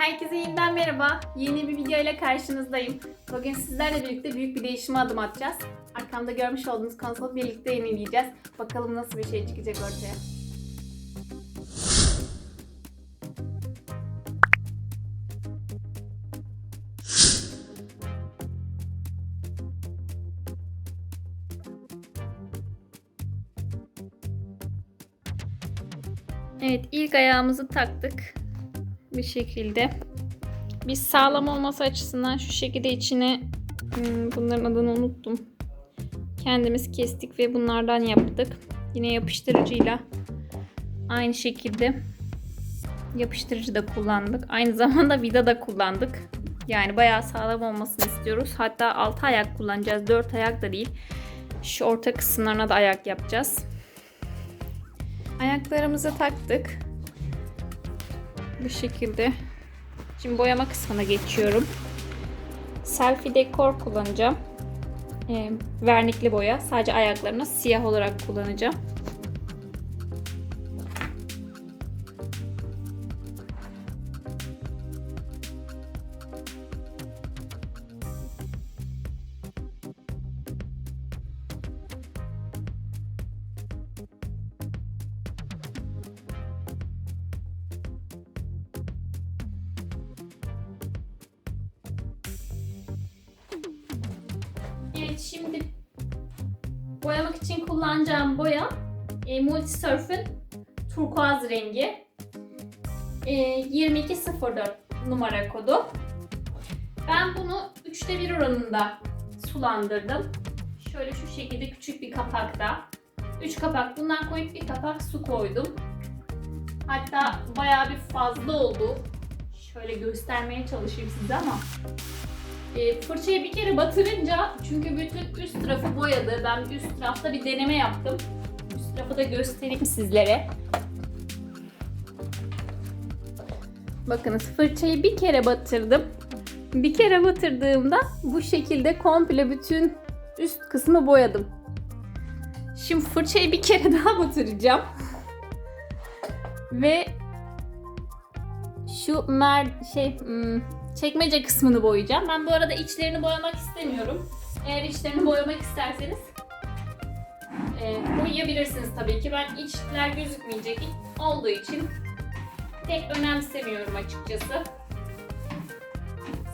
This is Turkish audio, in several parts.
Herkese yeniden merhaba. Yeni bir video ile karşınızdayım. Bugün sizlerle birlikte büyük bir değişime adım atacağız. Arkamda görmüş olduğunuz konsolu birlikte yenileyeceğiz. Bakalım nasıl bir şey çıkacak ortaya. Evet ilk ayağımızı taktık. Bu şekilde. Biz sağlam olması açısından şu şekilde içine hmm, bunların adını unuttum. Kendimiz kestik ve bunlardan yaptık. Yine yapıştırıcıyla aynı şekilde yapıştırıcı da kullandık. Aynı zamanda vida da kullandık. Yani bayağı sağlam olmasını istiyoruz. Hatta 6 ayak kullanacağız. 4 ayak da değil. Şu orta kısımlarına da ayak yapacağız. Ayaklarımızı taktık. Bu şekilde. Şimdi boyama kısmına geçiyorum. Selfie dekor kullanacağım. Ee, vernikli boya. Sadece ayaklarına siyah olarak kullanacağım. Şimdi boyamak için kullanacağım boya e, Multisurf'ün turkuaz rengi. E, 2204 numara kodu. Ben bunu 3'te 1 oranında sulandırdım. Şöyle şu şekilde küçük bir kapakta. 3 kapak bundan koyup bir kapak su koydum. Hatta bayağı bir fazla oldu. Şöyle göstermeye çalışayım size ama e, fırçayı bir kere batırınca çünkü bütün üst tarafı boyadı. Ben üst tarafta bir deneme yaptım. Üst tarafı da göstereyim sizlere. Bakınız fırçayı bir kere batırdım. Bir kere batırdığımda bu şekilde komple bütün üst kısmı boyadım. Şimdi fırçayı bir kere daha batıracağım. Ve şu mer şey hmm, çekmece kısmını boyayacağım. Ben bu arada içlerini boyamak istemiyorum. Eğer içlerini boyamak isterseniz e, boyayabilirsiniz tabii ki. Ben içler gözükmeyecek olduğu için pek önemsemiyorum açıkçası.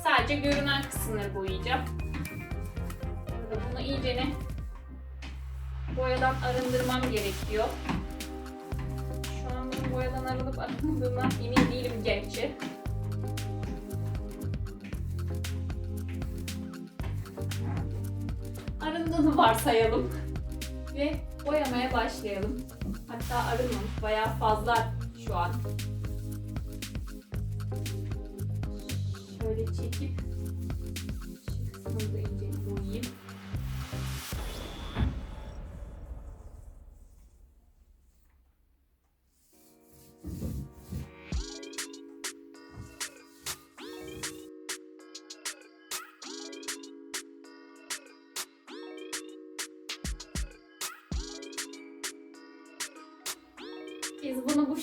Sadece görünen kısımları boyayacağım. Burada bunu iyice boyadan arındırmam gerekiyor. Şu an boyadan arınıp arınmadığından emin değilim gerçi. Arındığını varsayalım. Ve boyamaya başlayalım. Hatta arınmamış, bayağı fazla şu an. Şöyle çekip şu kısmını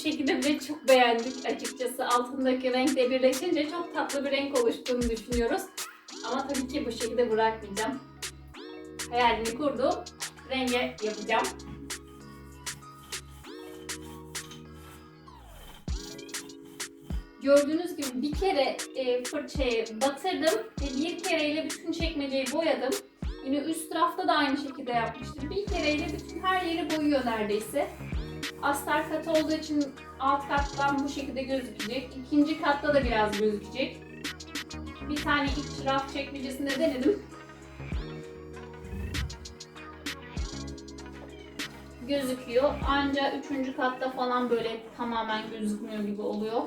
şekilde bile çok beğendik açıkçası. Altındaki renkle birleşince çok tatlı bir renk oluştuğunu düşünüyoruz. Ama tabii ki bu şekilde bırakmayacağım. Hayalini kurduğum renge yapacağım. Gördüğünüz gibi bir kere e, fırçayı batırdım ve bir kereyle bütün çekmeceyi boyadım. Yine üst tarafta da aynı şekilde yapmıştım. Bir kereyle bütün her yeri boyuyor neredeyse. Astar katı olduğu için alt kattan bu şekilde gözükecek. İkinci katta da biraz gözükecek. Bir tane iç raf çekmecesinde denedim. Gözüküyor. Ancak üçüncü katta falan böyle tamamen gözükmüyor gibi oluyor.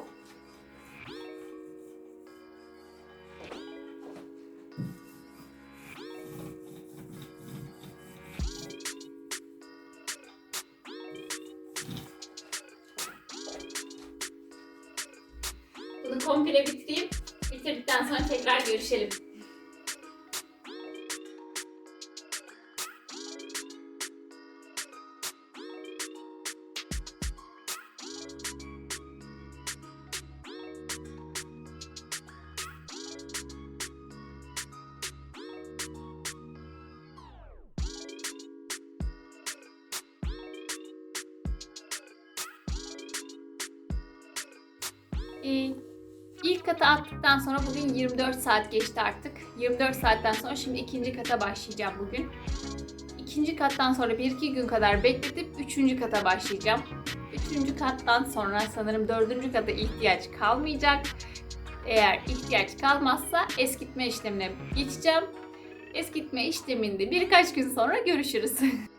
Tekrar görüşelim. Bugün 24 saat geçti artık. 24 saatten sonra şimdi ikinci kata başlayacağım bugün. İkinci kattan sonra 1-2 gün kadar bekletip üçüncü kata başlayacağım. Üçüncü kattan sonra sanırım dördüncü kata ihtiyaç kalmayacak. Eğer ihtiyaç kalmazsa eskitme işlemine geçeceğim. Eskitme işleminde birkaç gün sonra görüşürüz.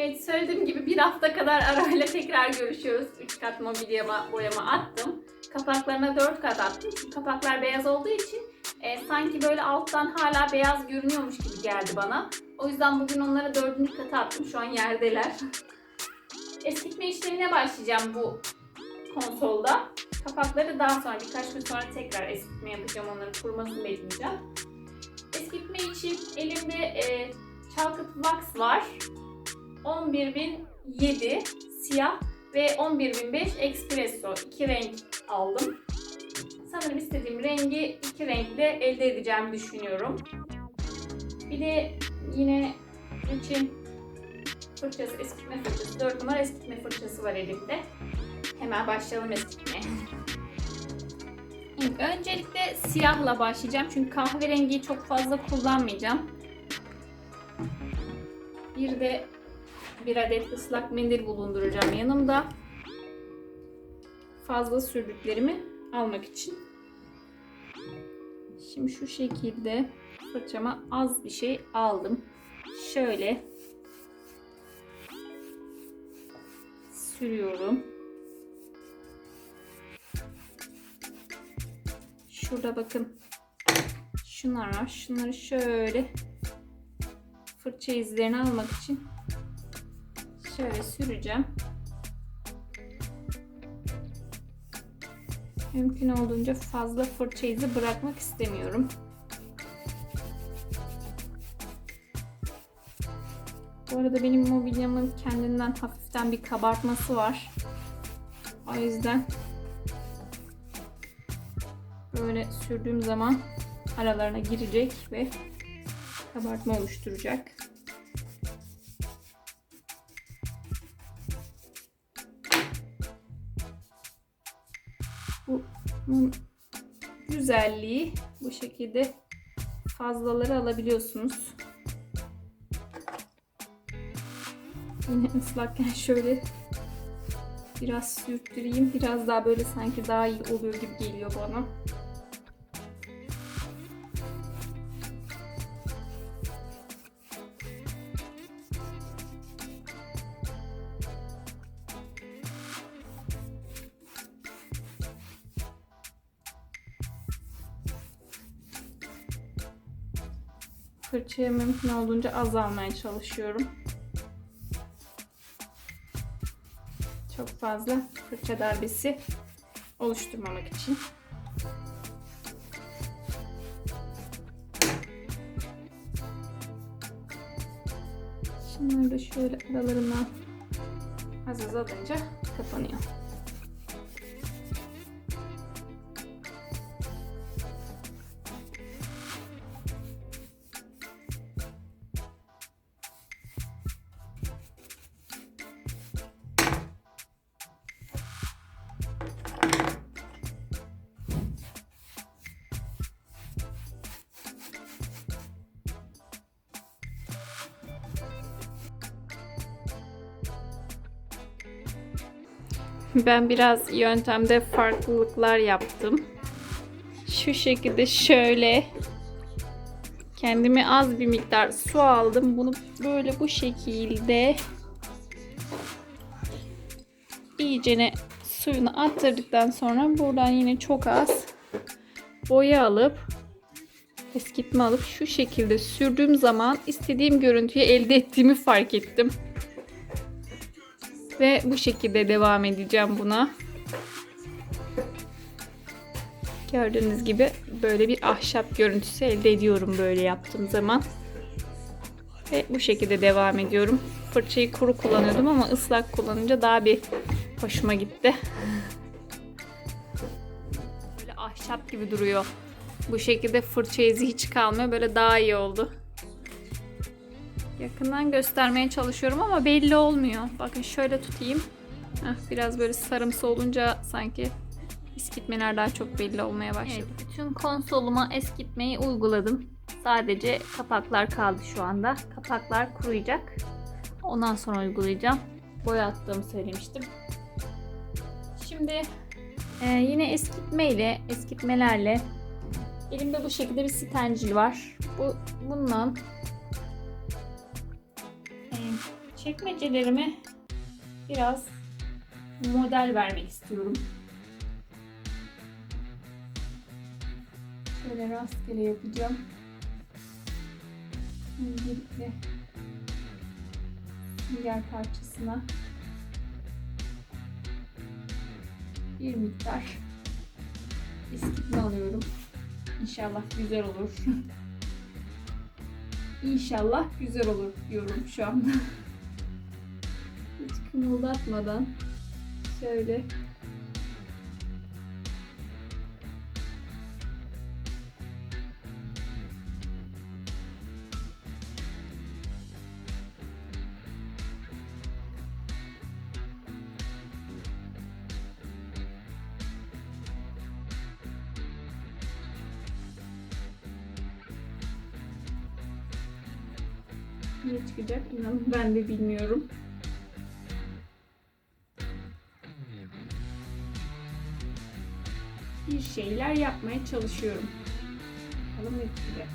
Evet söylediğim gibi bir hafta kadar arayla tekrar görüşüyoruz. 3 kat mobilya boyama attım. Kapaklarına 4 kat attım. Kapaklar beyaz olduğu için e, sanki böyle alttan hala beyaz görünüyormuş gibi geldi bana. O yüzden bugün onları 4. kata attım. Şu an yerdeler. Eskitme işlemine başlayacağım bu konsolda. Kapakları daha sonra birkaç gün sonra tekrar eskitme yapacağım. Onların kurumasını bekleyeceğim. Eskitme için elimde e, Çalkıt Wax var. 11007 siyah ve 11005 espresso iki renk aldım. Sanırım istediğim rengi iki renkle elde edeceğimi düşünüyorum. Bir de yine için fırçası, eskitme fırçası, 4 numara eskitme fırçası var elimde. Hemen başlayalım eskitmeye. Evet, Öncelikle siyahla başlayacağım çünkü kahverengiyi çok fazla kullanmayacağım. Bir de bir adet ıslak mendil bulunduracağım yanımda. Fazla sürdüklerimi almak için. Şimdi şu şekilde fırçama az bir şey aldım. Şöyle sürüyorum. Şurada bakın. Şunlar var. Şunları şöyle fırça izlerini almak için şöyle süreceğim. Mümkün olduğunca fazla fırça izi bırakmak istemiyorum. Bu arada benim mobilyamın kendinden hafiften bir kabartması var. O yüzden böyle sürdüğüm zaman aralarına girecek ve kabartma oluşturacak. Bunun güzelliği bu şekilde fazlaları alabiliyorsunuz. Yine ıslakken şöyle biraz sürttüreyim. Biraz daha böyle sanki daha iyi oluyor gibi geliyor bana. Fırçaya mümkün olduğunca az almaya çalışıyorum. Çok fazla fırça darbesi oluşturmamak için. Şunları da şöyle aralarından az az alınca kapanıyor. Ben biraz yöntemde farklılıklar yaptım. Şu şekilde şöyle kendime az bir miktar su aldım. Bunu böyle bu şekilde iyicene suyunu attırdıktan sonra buradan yine çok az boya alıp eskitme alıp şu şekilde sürdüğüm zaman istediğim görüntüyü elde ettiğimi fark ettim. Ve bu şekilde devam edeceğim buna. Gördüğünüz gibi böyle bir ahşap görüntüsü elde ediyorum böyle yaptığım zaman. Ve bu şekilde devam ediyorum. Fırçayı kuru kullanıyordum ama ıslak kullanınca daha bir hoşuma gitti. Böyle ahşap gibi duruyor. Bu şekilde fırça izi hiç kalmıyor. Böyle daha iyi oldu. Yakından göstermeye çalışıyorum ama belli olmuyor. Bakın şöyle tutayım. Heh, biraz böyle sarımsı olunca sanki eskitmeler daha çok belli olmaya başladı. bütün konsoluma eskitmeyi uyguladım. Sadece kapaklar kaldı şu anda. Kapaklar kuruyacak. Ondan sonra uygulayacağım. Boya attığımı söylemiştim. Şimdi e, yine eskitmeyle, eskitmelerle elimde bu şekilde bir stencil var. Bu bundan çekmecelerime biraz model vermek istiyorum. Şöyle rastgele yapacağım. Öncelikle sünger parçasına bir miktar eskitme alıyorum. İnşallah güzel olur. İnşallah güzel olur diyorum şu anda. Kımıldatmadan şöyle. Ne çıkacak? İnanın ben de bilmiyorum. Şeyler yapmaya çalışıyorum. Bakalım ne.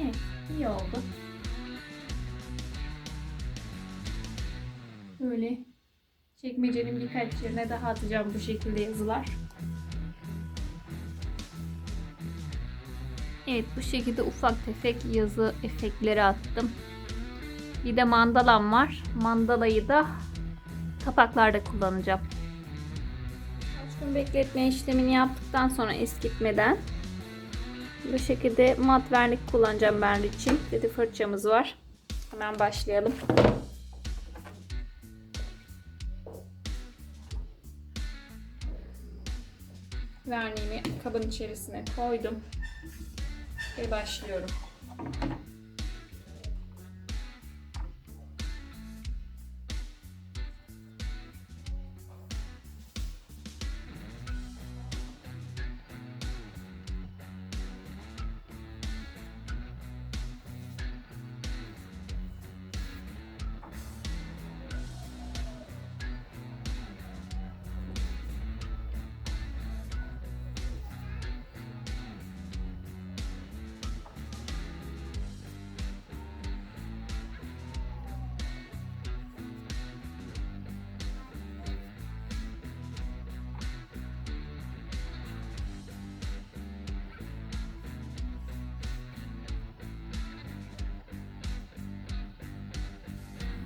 Evet, iyi oldu. Böyle çekmecenin birkaç yerine daha atacağım bu şekilde yazılar. Evet bu şekilde ufak tefek yazı efektleri attım. Bir de mandalam var. Mandalayı da kapaklarda kullanacağım. Kaç gün bekletme işlemini yaptıktan sonra eskitmeden bu şekilde mat vernik kullanacağım ben için. Bir de fırçamız var. Hemen başlayalım. Verniğimi kabın içerisine koydum ve başlıyorum.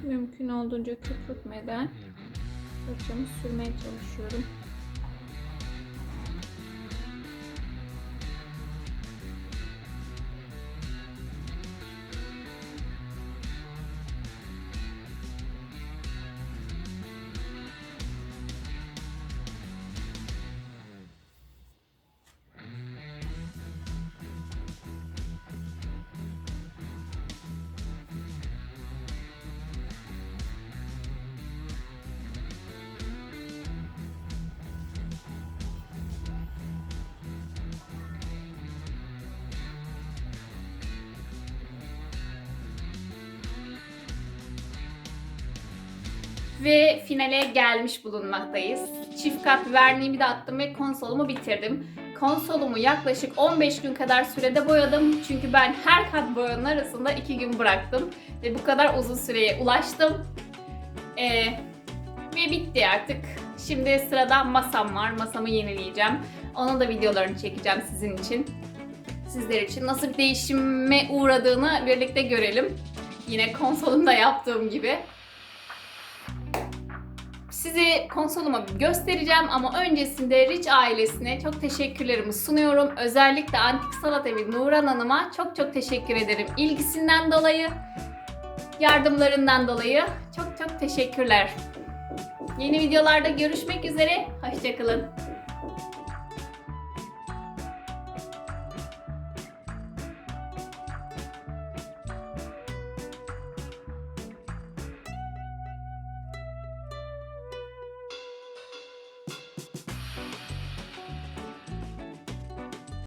Mümkün olduğunca köpürtmeden fırçamı sürmeye çalışıyorum. Ve finale gelmiş bulunmaktayız. Çift kat verniğimi de attım ve konsolumu bitirdim. Konsolumu yaklaşık 15 gün kadar sürede boyadım. Çünkü ben her kat boyanın arasında 2 gün bıraktım. Ve bu kadar uzun süreye ulaştım. Ee, ve bitti artık. Şimdi sırada masam var. Masamı yenileyeceğim. Onun da videolarını çekeceğim sizin için. Sizler için nasıl bir değişime uğradığını birlikte görelim. Yine konsolumda yaptığım gibi. Size konsolumu göstereceğim ama öncesinde Rich ailesine çok teşekkürlerimi sunuyorum. Özellikle Antik Sanat Evi Nuran Hanım'a çok çok teşekkür ederim. İlgisinden dolayı, yardımlarından dolayı çok çok teşekkürler. Yeni videolarda görüşmek üzere. Hoşçakalın.